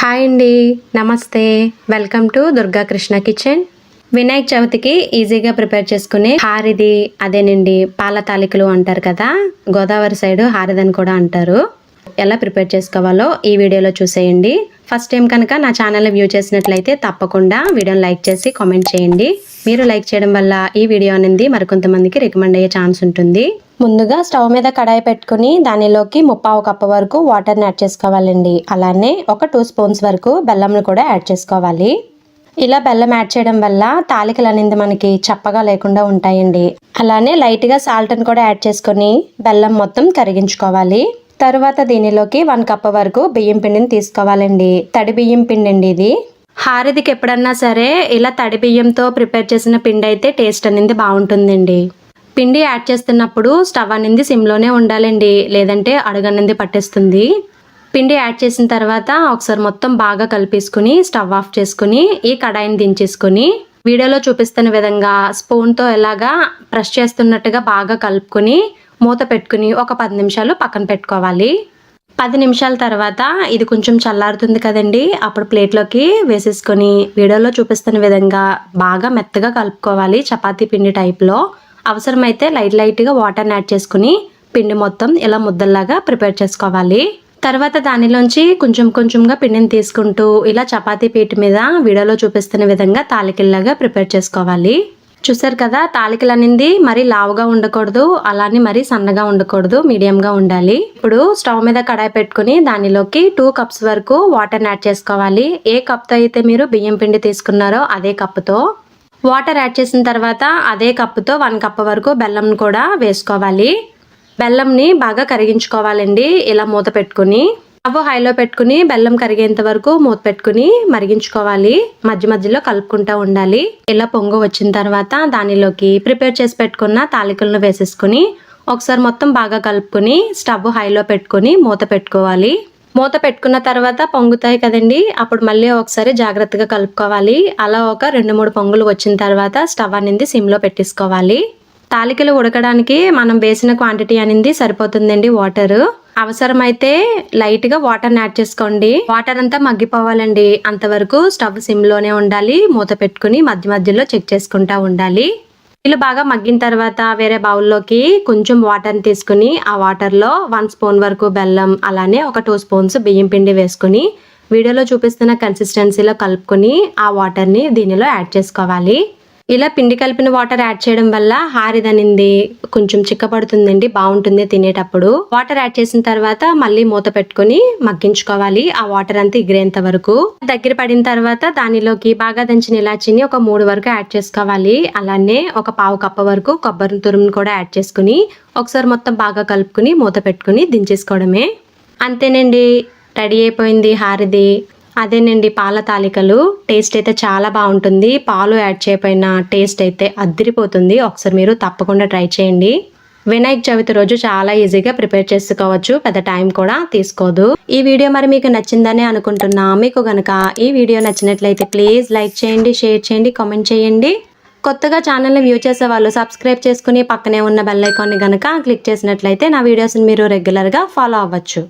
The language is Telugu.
హాయ్ అండి. నమస్తే. Welcome to Durga Krishna kitchen. Vinayaka చవితికి ఈజీగా ప్రిపేర్ చేసుకునే హారిది అదేనండి పాల తాలికలు అంటారు కదా? గోదావరి సైడ్ హారిదని కూడా అంటారు. ఎలా ప్రిపేర్ చేసుకోవాలో ఈ వీడియోలో చూసేయండి. ఫస్ట్ టైం కనుక నా ఛానల్ వ్యూ చేసినట్లయితే తప్పకుండా వీడియోని లైక్ చేసి కామెంట్ చేయండి. మీరు లైక్ చేయడం వల్ల ఈ వీడియో అనేది మరికొంతమందికి రికమెండ్ అయ్యే ఛాన్స్ ఉంటుంది. ముందుగా స్టవ్ మీద కడాయి పెట్టుకుని దానిలోకి ముప్పావు కప్పు వరకు వాటర్ని యాడ్ చేసుకోవాలండి. అలానే ఒక టూ స్పూన్స్ వరకు బెల్లంను కూడా యాడ్ చేసుకోవాలి. ఇలా బెల్లం యాడ్ చేయడం వల్ల తాలికలు అనేది మనకి చప్పగా లేకుండా ఉంటాయండి. అలానే లైట్గా సాల్ట్ని కూడా యాడ్ చేసుకొని బెల్లం మొత్తం కరిగించుకోవాలి. తర్వాత దీనిలోకి వన్ కప్ వరకు బియ్యం పిండిని తీసుకోవాలండి. తడి బియ్యం పిండి అండి ఇది. హారతికి ఎప్పుడన్నా సరే ఇలా తడి బియ్యంతో ప్రిపేర్ చేసిన పిండి అయితే టేస్ట్ అనేది బాగుంటుందండి. పిండి యాడ్ చేస్తున్నప్పుడు స్టవ్ అనేది సిమ్లోనే ఉండాలండి లేదంటే అడుగన్నది పట్టేస్తుంది. పిండి యాడ్ చేసిన తర్వాత ఒకసారి మొత్తం బాగా కలిపేసుకుని స్టవ్ ఆఫ్ చేసుకుని ఈ కడాయిని దించేసుకుని వీడియోలో చూపిస్తున్న విధంగా స్పూన్తో ఎలాగా ప్రెస్ చేస్తున్నట్టుగా బాగా కలుపుకొని మూత పెట్టుకుని ఒక పది నిమిషాలు పక్కన పెట్టుకోవాలి. పది నిమిషాల తర్వాత ఇది కొంచెం చల్లారుతుంది కదండి అప్పుడు ప్లేట్లోకి వేసేసుకొని వీడియోలో చూపిస్తున్న విధంగా బాగా మెత్తగా కలుపుకోవాలి చపాతీ పిండి టైప్లో అవసరమైతే లైట్ లైట్గా వాటర్ని యాడ్ చేసుకుని పిండి మొత్తం ఇలా ముద్దల్లాగా ప్రిపేర్ చేసుకోవాలి. తర్వాత దానిలోంచి కొంచెం కొంచెంగా పిండిని తీసుకుంటూ ఇలా చపాతీ పీట మీద వీడియోలో చూపిస్తున్న విధంగా తాలికల్లాగా ప్రిపేర్ చేసుకోవాలి. చూసారు కదా తాలికలు అనేది మరీ లావుగా ఉండకూడదు అలానే మరీ సన్నగా ఉండకూడదు మీడియంగా ఉండాలి. ఇప్పుడు స్టవ్ మీద కడాయి పెట్టుకుని దానిలోకి టూ కప్స్ వరకు వాటర్ యాడ్ చేసుకోవాలి. ఏ కప్తో అయితే మీరు బియ్యం పిండి తీసుకున్నారో అదే కప్తో వాటర్ యాడ్ చేసిన తర్వాత అదే కప్పుతో వన్ కప్ వరకు బెల్లం కూడా వేసుకోవాలి. బెల్లంని బాగా కరిగించుకోవాలండి. ఇలా మూత పెట్టుకుని స్టవ్ హైలో పెట్టుకుని బెల్లం కరిగేంత వరకు మూత పెట్టుకుని మరిగించుకోవాలి. మధ్య మధ్యలో కలుపుకుంటూ ఉండాలి. ఇలా పొంగు వచ్చిన తర్వాత దానిలోకి ప్రిపేర్ చేసి పెట్టుకున్న తాలికలను వేసేసుకుని ఒకసారి మొత్తం బాగా కలుపుకొని స్టవ్ హైలో పెట్టుకుని మూత పెట్టుకోవాలి. మూత పెట్టుకున్న తర్వాత పొంగుతాయి కదండి. అప్పుడు మళ్ళీ ఒకసారి జాగ్రత్తగా కలుపుకోవాలి. అలా ఒక రెండు మూడు పొంగులు వచ్చిన తర్వాత స్టవ్ అనేది సిమ్లో పెట్టేసుకోవాలి. తాలికలు ఉడకడానికి మనం వేసిన క్వాంటిటీ అనేది సరిపోతుందండి వాటర్. అవసరమైతే లైట్గా వాటర్ని యాడ్ చేసుకోండి. వాటర్ అంతా మగ్గిపోవాలండి. అంతవరకు స్టవ్ సిమ్లోనే ఉండాలి. మూత పెట్టుకుని మధ్య మధ్యలో చెక్ చేసుకుంటా ఉండాలి. నీళ్ళు బాగా మగ్గిన తర్వాత వేరే బౌల్లోకి కొంచెం వాటర్ని తీసుకుని ఆ వాటర్లో వన్ స్పూన్ వరకు బెల్లం అలానే ఒక టూ స్పూన్స్ బియ్యం పిండి వేసుకుని వీడియోలో చూపిస్తున్న కన్సిస్టెన్సీలో కలుపుకొని ఆ వాటర్ని దీనిలో యాడ్ చేసుకోవాలి. ఇలా పిండి కలిపిన వాటర్ యాడ్ చేయడం వల్ల హారిదనింది కొంచెం చిక్కపడుతుందండి బాగుంటుంది తినేటప్పుడు. వాటర్ యాడ్ చేసిన తర్వాత మళ్ళీ మూత పెట్టుకుని మగ్గించుకోవాలి. ఆ వాటర్ అంతా ఎగిరేంత వరకు. దగ్గర పడిన తర్వాత దానిలోకి బాగా దంచిన ఇలాచిని ఒక మూడు వరకు యాడ్ చేసుకోవాలి. అలానే ఒక పావు కప్ప వరకు కొబ్బరి తురుమును కూడా యాడ్ చేసుకుని ఒకసారి మొత్తం బాగా కలుపుకుని మూత పెట్టుకుని దించేసుకోవడమే. అంతేనండి. రెడీ అయిపోయింది హారిది. అదేనండి పాల తాలికలు. టేస్ట్ అయితే చాలా బాగుంటుంది. పాలు యాడ్ చేయపోయిన టేస్ట్ అయితే అద్దరిపోతుంది. ఒకసారి మీరు తప్పకుండా ట్రై చేయండి. వినాయక చవితి రోజు చాలా ఈజీగా ప్రిపేర్ చేసుకోవచ్చు. పెద్ద టైం కూడా తీసుకోదు. ఈ వీడియో మరి మీకు నచ్చిందని అనుకుంటున్నా. మీకు గనక ఈ వీడియో నచ్చినట్లయితే ప్లీజ్ లైక్ చేయండి షేర్ చేయండి కామెంట్ చేయండి. కొత్తగా ఛానల్ని వ్యూ చేసే వాళ్ళు సబ్స్క్రైబ్ చేసుకుని పక్కనే ఉన్న బెల్ ఐకాన్ని గనక క్లిక్ చేసినట్లయితే నా వీడియోస్ని మీరు రెగ్యులర్గా ఫాలో అవ్వచ్చు.